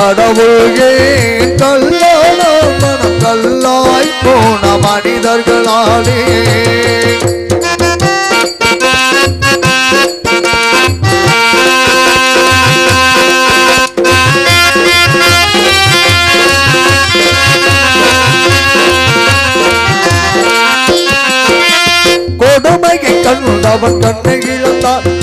கடவுள் ஏன் கல்லானா போன மனிதர்களாலே. கொடுமையை கண்டவன் கண்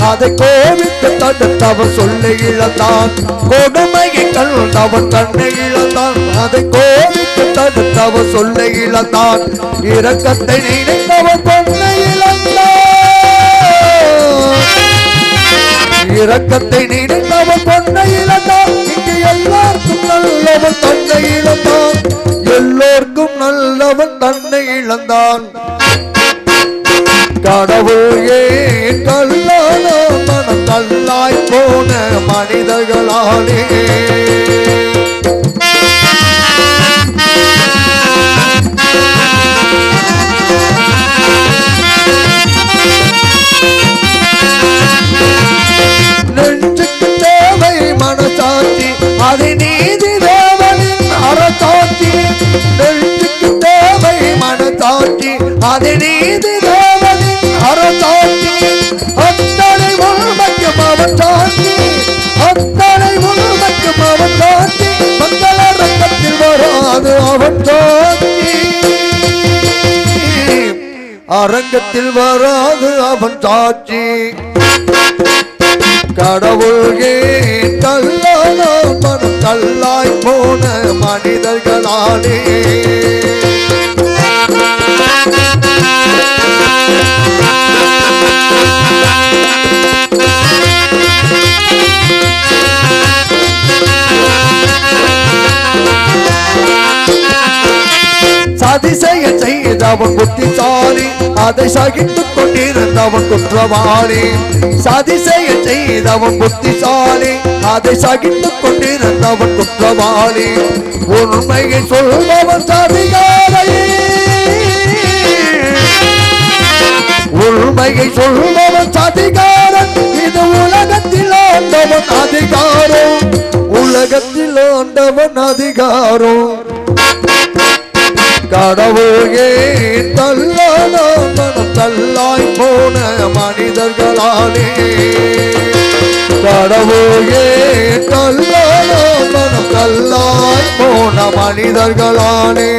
அதை கோவித்து தடுத்தவன் சொல்லை இழந்தான். கொடுமையை கண்டவன் தன்னை இழந்தான். அதை கோவித்து தடுத்தவன் சொல்லை இழந்தான். இரக்கத்தை நினைத்தவன் பொண்ணை இழந்தான். இரக்கத்தை நினைத்தவன் பொண்ணை இழந்தான். இங்கு எல்லாருக்கும் நல்லவன் தன்னை இழந்தான். எல்லோருக்கும் நல்லவன் தன்னை இழந்தான். கடவுள் ஏ மனிதர்களாலே. நெஞ்சுக்கு தேவை மனசாட்சி அது நீதி தேவனின் அரசாட்சி. நெஞ்சுக்கு தேவை மனசாட்சி அது நீதி தேவனின் அரசாட்சி. அத்தனை உண்மைக்கும் அவன் அரங்கத்தில் வராது அவன் சாட்சி. கடவுள் ஏன் கல்லானா மனம் கல்லாய் போன மனிதர்களாலே? சதிசெய செய்தவன் புத்திசாலி. அதை சகித்துக் கொண்டிருந்தவன் குற்றவாளி. சதிசெய செய்தவன் புத்திசாலி. அதை சகித்துக் கொண்டிருந்தவன் குற்றவாளி. உண்மையை சொல்பவன் சதிகாரை. உண்மையை சொல்பவன் சதிகாரன். இது உலகத்தில் ஆண்டவன் அதிகாரம். உலகத்தில் ஆண்டவன் அதிகாரம். கடவுளே ஏன் தல்லானா மனம் தல்லாய் போன மனிதர்களாலே. கடவுளே ஏன் தல்லானா மனம் தல்லாய் போன மனிதர்களானே